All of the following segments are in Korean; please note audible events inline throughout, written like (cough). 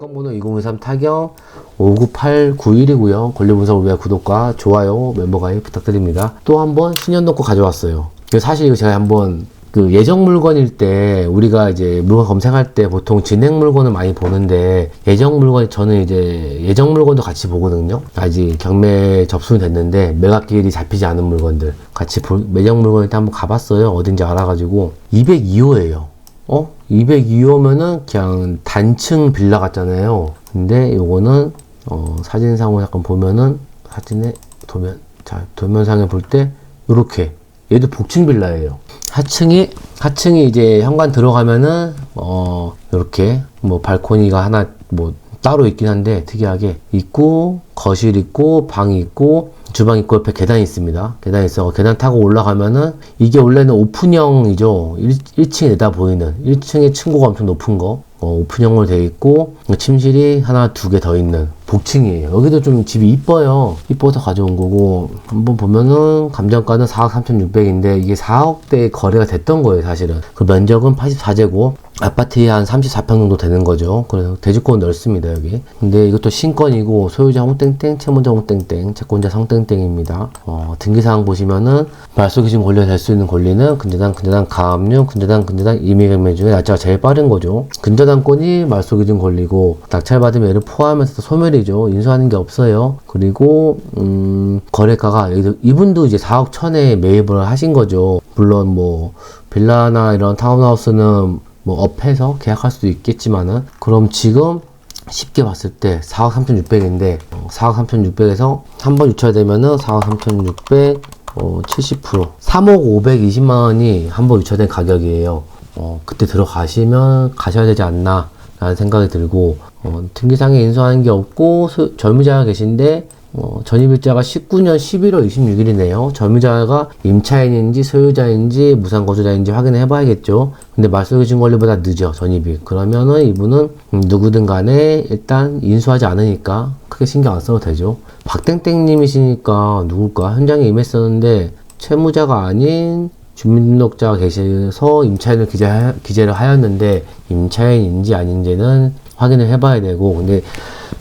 사건번호 2023 타경 59891이고요. 권리분석을 위한 구독과 좋아요, 멤버 가입 부탁드립니다. 또 한번 신현동 거 가져왔어요. 사실 이거 제가 한번 그 예정 물건일 때 우리가 이제 물건 검색할 때 보통 진행 물건을 많이 보는데 예정 물건 저는 이제 예정 물건도 같이 보거든요. 아직 경매 접수는 됐는데 매각 기일이 잡히지 않은 물건들 같이 볼, 매정 물건일 때 한번 가봤어요. 어딘지 알아가지고 202호예요. 어? 202호면은 그냥 단층 빌라 같잖아요. 근데 요거는 어, 사진상으로 약간 보면은 사진에 도면 자 도면상에 볼때 요렇게 얘도 복층 빌라예요. 하층이 하층이 이제 현관 들어가면은 어 요렇게 뭐 발코니가 하나 뭐 따로 있긴 한데 특이하게 있고 거실 있고 방이 있고 주방 있고 옆에 계단이 있습니다. 계단이 있어 계단 타고 올라가면은 이게 원래는 오픈형이죠. 1, 층에 내다 보이는 1층에 층고가 엄청 높은 거 어, 오픈형으로 되어 있고 침실이 하나 두 개 더 있는 복층이에요. 여기도 좀 집이 이뻐요. 이뻐서 가져온 거고 한번 보면은 감정가는 4억 3,600인데 이게 4억대 거래가 됐던 거예요, 사실은. 그 면적은 84제곱. 아파트에 한 34평 정도 되는 거죠. 그래서 대지권 넓습니다, 여기. 근데 이것도 신건이고 소유자 홍땡땡, 채무자 홍땡땡, 채권자 성땡땡입니다. 어, 등기사항 보시면은 말소 기준 권리가 될 수 있는 권리는 근저당, 근저당, 가압류, 근저당, 근저당, 임의경매 중에 날짜가 제일 빠른 거죠. 근저당권이 말소 기준 권리고 낙찰받으면 얘를 포함해서 소멸이죠. 인수하는 게 없어요. 그리고 음, 거래가가 여기서 이분도 이제 4억 천에 매입을 하신 거죠. 물론 뭐 빌라나 이런 타운하우스는 뭐 업해서 계약할 수도 있겠지만은 그럼 지금 쉽게 봤을 때 4억 3,600인데 4억 3,600에서 한 번 유찰되면은 4억 3,600 어, 70% 3억 520만 원이 한 번 유찰된 가격이에요. 어, 그때 들어가시면 가셔야 되지 않나 라는 생각이 들고 어, 등기상에 인수하는 게 없고 소- 젊은자가 계신데 어, 전입일자가 19년 11월 26일이네요. 점유자가 임차인인지 소유자인지 무상거주자인지 확인을 해봐야겠죠. 근데 말소기준 권리보다 늦어 전입이. 그러면은 이분은 음, 누구든 간에 일단 인수하지 않으니까 크게 신경 안 써도 되죠. 박땡땡님이시니까 누굴까? 현장에 임했었는데 채무자가 아닌 주민등록자가 계셔서 임차인을 기재, 기재를 하였는데 임차인인지 아닌지는 확인을 해봐야 되고 근데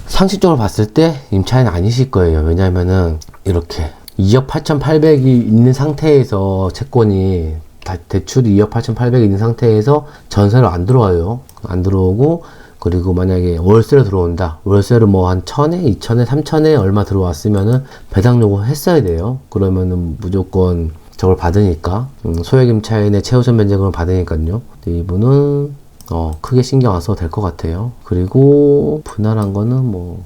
상식적으로 봤을 때 임차인 아니실 거예요. 왜냐면은 이렇게 2억 8,800이 있는 상태에서 채권이 다- 대출이 2억 8,800이 있는 상태에서 전세로 안 들어와요. 안 들어오고 그리고 만약에 월세로 들어온다. 월세로 뭐 한 천에, 이천에, 삼천에 얼마 들어왔으면은 배당 요구 했어야 돼요. 그러면은 무조건 저걸 받으니까 음, 소액 임차인의 최우선 면제금을 받으니까요. 이분은 어, 크게 신경 안 써도 될 것 같아요. 그리고 분할한 거는 뭐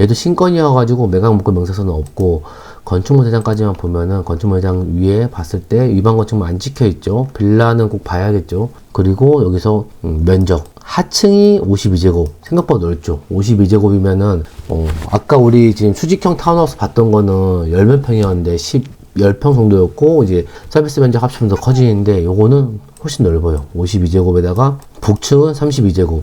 얘도 신건이어가지고 매각 목적 명세서는 없고 건축물 대장까지만 보면은 건축물 대장 위에 봤을 때 위반 건축물 안 찍혀 있죠. 빌라는 꼭 봐야겠죠. 그리고 여기서 음, 면적 하층이 52제곱 생각보다 넓죠. 52제곱이면은 어, 아까 우리 지금 수직형 타운하우스 봤던 거는 열몇 평이었는데 10 10평 정도였고 이제 서비스 면적 합치면 더 커지는데 요거는 훨씬 넓어요. 52제곱에다가 북층은 32제곱.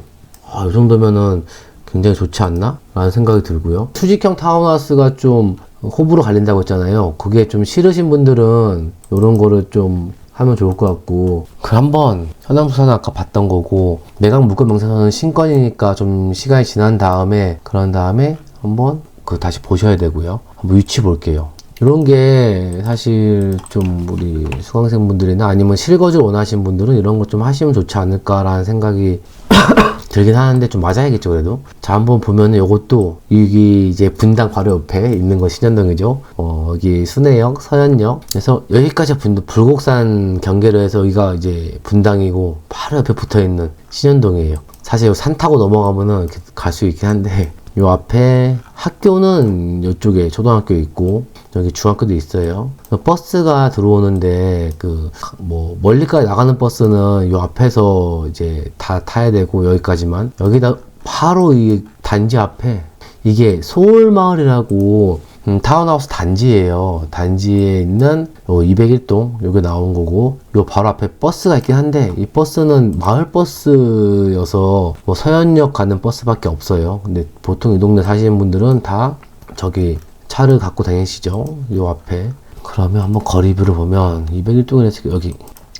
아, 이 정도면은 굉장히 좋지 않나? 라는 생각이 들고요. 수직형 타운하우스가 좀 호불호 갈린다고 했잖아요. 그게 좀 싫으신 분들은 이런 거를 좀 하면 좋을 것 같고 그 한번 현황수사는 아까 봤던 거고 매각 물건 명세서는 신건이니까 좀 시간이 지난 다음에 그런 다음에 한번 그 다시 보셔야 되고요. 한번 위치 볼게요. 이런 게 사실 좀 우리 수강생분들이나 아니면 실거주 원하시는 분들은 이런 거좀 하시면 좋지 않을까라는 생각이 (coughs) 들긴 하는데 좀 맞아야겠죠 그래도. 자 한번 보면은 요것도 여기 이제 분당 바로 옆에 있는 거 신현동이죠. 어 여기 순회역 서현역. 그래서 여기까지 분 불곡산 경계로 해서 여기가 이제 분당이고 바로 옆에 붙어 있는 신현동이에요. 사실 요 산 타고 넘어가면은 갈 수 있긴 한데 요 앞에 학교는 이쪽에 초등학교 있고 여기 중학교도 있어요. 버스가 들어오는데 그 뭐 멀리까지 나가는 버스는 요 앞에서 이제 다 타야 되고 여기까지만 여기다 바로 이 단지 앞에 이게 소울마을이라고 음, 타운하우스 단지예요. 단지에 있는 요 201동 여기 나온 거고 요 바로 앞에 버스가 있긴 한데 이 버스는 마을 버스여서 뭐 서현역 가는 버스밖에 없어요. 근데 보통 이 동네 사시는 분들은 다 저기 차를 갖고 다니시죠. 요 앞에. 그러면 한번 거리뷰를 보면 201동에서 여기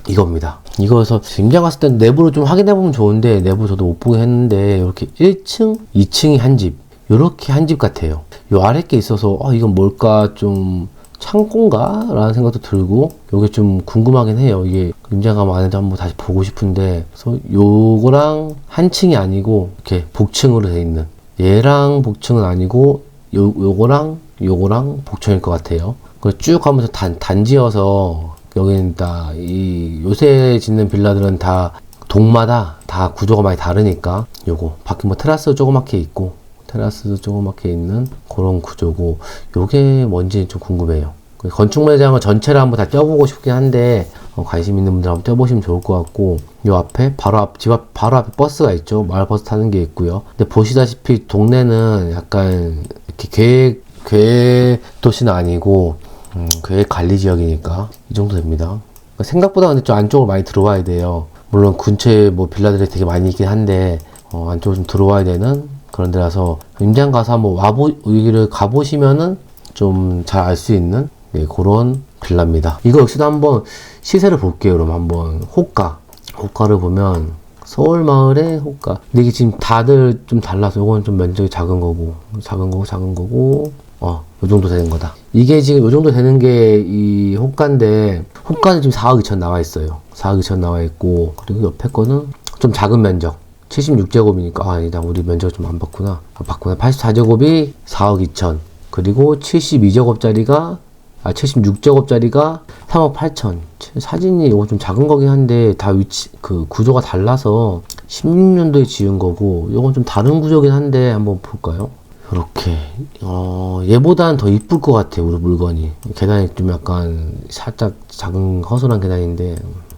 이겁니다. 이거에서 임장 갔을 땐 내부를 좀 확인해 보면 좋은데 내부 저도 못 보게 했는데 이렇게 1층, 2층이 한 집. 이렇게 한 집 같아요. 요 아래 게 있어서 아 이건 뭘까 좀 창고인가? 라는 생각도 들고 요게 좀 궁금하긴 해요. 이게 임장감 안에도 한번 다시 보고 싶은데 그래서 요거랑 한 층이 아니고 이렇게 복층으로 돼 있는 얘랑 복층은 아니고 요, 요거랑 요거랑 복층일 것 같아요. 그쭉 하면서 단, 단지여서 여기는 다 이 요새 짓는 빌라들은 다 동마다 다 구조가 많이 다르니까 요거 밖에 뭐 테라스 조그맣게 있고 테라스도 조그맣게 있는 그런 구조고 요게 뭔지 좀 궁금해요. 그 건축 매장을 전체를 한번 다 떼어보고 싶긴 한데 어, 관심 있는 분들 한번 떼어보시면 좋을 것 같고 요 앞에 바로 앞 집 앞 바로 앞에 버스가 있죠 마을 버스 타는 게 있고요. 근데 보시다시피 동네는 약간 이렇게 계획 계획 도시는 아니고 음, 계획 관리 지역이니까 이 정도 됩니다. 생각보다 근데 좀 안쪽으로 많이 들어와야 돼요. 물론 근처에 뭐 빌라들이 되게 많이 있긴 한데 어, 안쪽으로 좀 들어와야 되는 그런 데라서 임장 가서 한번 와보 여기를 가보시면은 좀 잘 알 수 있는 네, 그런 빌라입니다. 이거 역시도 한번 시세를 볼게요. 그럼 한번 호가 호가를 보면 서울 마을의 호가. 근데 이게 지금 다들 좀 달라서 요거는 좀 면적이 작은 거고 작은 거고 작은 거고 어, 요 정도 되는 거다. 이게 지금 요 정도 되는 게 이 호가인데 호가는 지금 4억 2천 나와 있어요. 4억 2천 나와 있고 그리고 옆에 거는 좀 작은 면적 76제곱이니까 아, 아니다 우리 면적 좀 안 봤구나 아, 봤구나 84제곱이 4억 2천 그리고 72제곱짜리가 아 76제곱짜리가 3억 8천 사진이 이거 좀 작은 거긴 한데 다 위치 그 구조가 달라서 16년도에 지은 거고 이건 좀 다른 구조긴 한데 한번 볼까요? 이렇게. 어 얘보다는 더 이쁠 것 같아요 우리 물건이. 계단이 좀 약간 살짝 작은 허술한 계단인데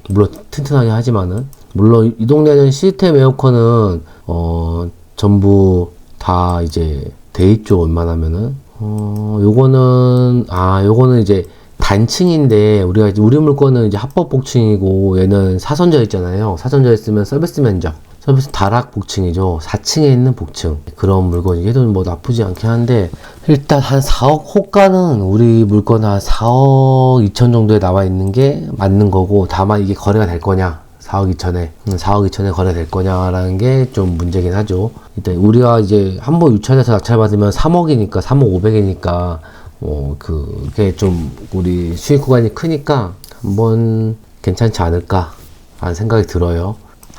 물론 튼튼하게 하지만은. 물론 이 동네는 시스템 에어컨은 어 전부 다 이제 돼 있죠 웬만하면은. 어 요거는 아 요거는 이제 단층인데 우리가 이제 우리 물건은 이제 합법 복층이고 얘는 사선져 있잖아요. 사선져 있으면 서비스 면적 서비스 다락 복층이죠 4층에 있는 복층 그런 물건이 얘도 뭐 나쁘지 않긴 한데 일단 한 4억 호가는 우리 물건 한 4억 2천 정도에 나와 있는 게 맞는 거고 다만 이게 거래가 될 거냐 4억 2천에 4억 2천에 거래될 거냐라는 게 좀 문제긴 하죠. 일단 우리가 이제 한 번 유찰해서 낙찰받으면 3억이니까 3억 5백이니까 어 그게 좀 우리 수익 구간이 크니까 한번 괜찮지 않을까 라는 생각이 들어요.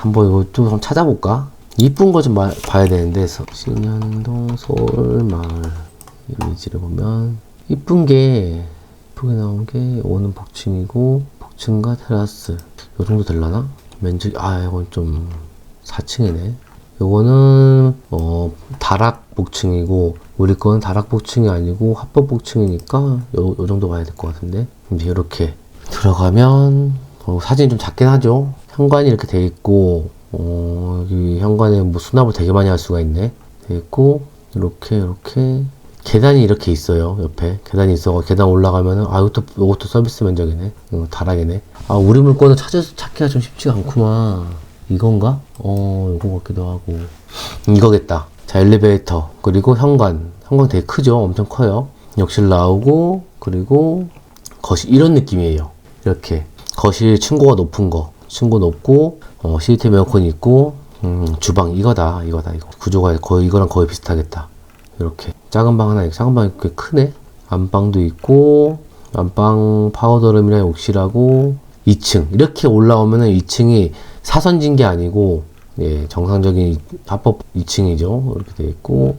한번 이거 좀 찾아볼까? 이쁜 거 좀 봐야 되는데 서- 신현동 서울마을 이미지를 보면 이쁜 게 이쁘게 나온 게 오는 복층이고 복층과 테라스 요 정도 될라나? 면적 아 이건 좀 4층이네 요거는 어 다락 복층이고 우리 거는 다락 복층이 아니고 합법 복층이니까 요, 요 정도 가야 될 것 같은데 이제 이렇게 들어가면 어, 사진이 좀 작긴 하죠 현관이 이렇게 돼 있고 어, 여기 현관에 뭐 수납을 되게 많이 할 수가 있네. 돼 있고 이렇게 이렇게. 계단이 이렇게 있어요 옆에. 계단이 있어 계단 올라가면은 아 이것도 이것도 서비스 면적이네. 이거 다락이네. 아 우리 물건을 찾아 찾기가 좀 쉽지가 않구만. 이건가? 어 이거 같기도 하고. 이거겠다. 자 엘리베이터. 그리고 현관. 현관 되게 크죠? 엄청 커요. 욕실 나오고 그리고 거실. 이런 느낌이에요. 이렇게. 거실 층고가 높은 거 층고 높고 어, 시스템 에어컨이 있고 음, 주방 이거다 이거다 이거. 구조가 거의 이거랑 거의 비슷하겠다. 이렇게. 작은 방 하나 있고 작은 방이 꽤 크네. 안방도 있고 안방 파우더룸이랑 욕실하고 2층. 이렇게 올라오면은 2층이 사선진 게 아니고 예 정상적인 합법 2층이죠. 이렇게 돼 있고.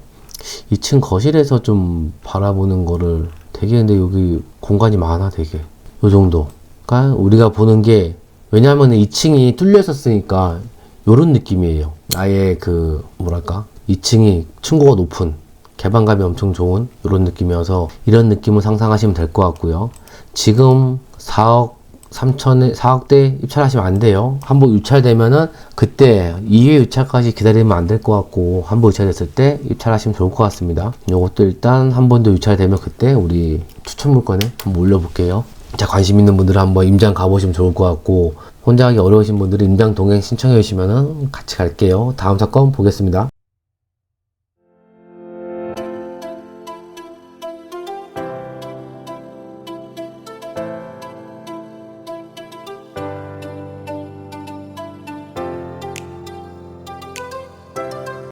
2층 거실에서 좀 바라보는 거를 되게 근데 여기 공간이 많아 되게. 요 정도 그러니까 우리가 보는 게 왜냐하면 2층이 뚫려 있었으니까 요런 느낌이에요 아예 그 뭐랄까 2층이 층고가 높은 개방감이 엄청 좋은 이런 느낌이어서 이런 느낌을 상상하시면 될 것 같고요. 지금 4억 3천에 4억대 입찰하시면 안 돼요. 한번 유찰되면은 그때 2회 유찰까지 기다리면 안 될 것 같고 한번 유찰됐을 때 입찰하시면 좋을 것 같습니다. 요것도 일단 한 번 더 유찰되면 그때 우리 추천 물건에 한번 올려볼게요. 자 관심 있는 분들은 한번 임장 가보시면 좋을 것 같고 혼자 하기 어려우신 분들은 임장 동행 신청해 주시면은 같이 갈게요. 다음 사건 보겠습니다.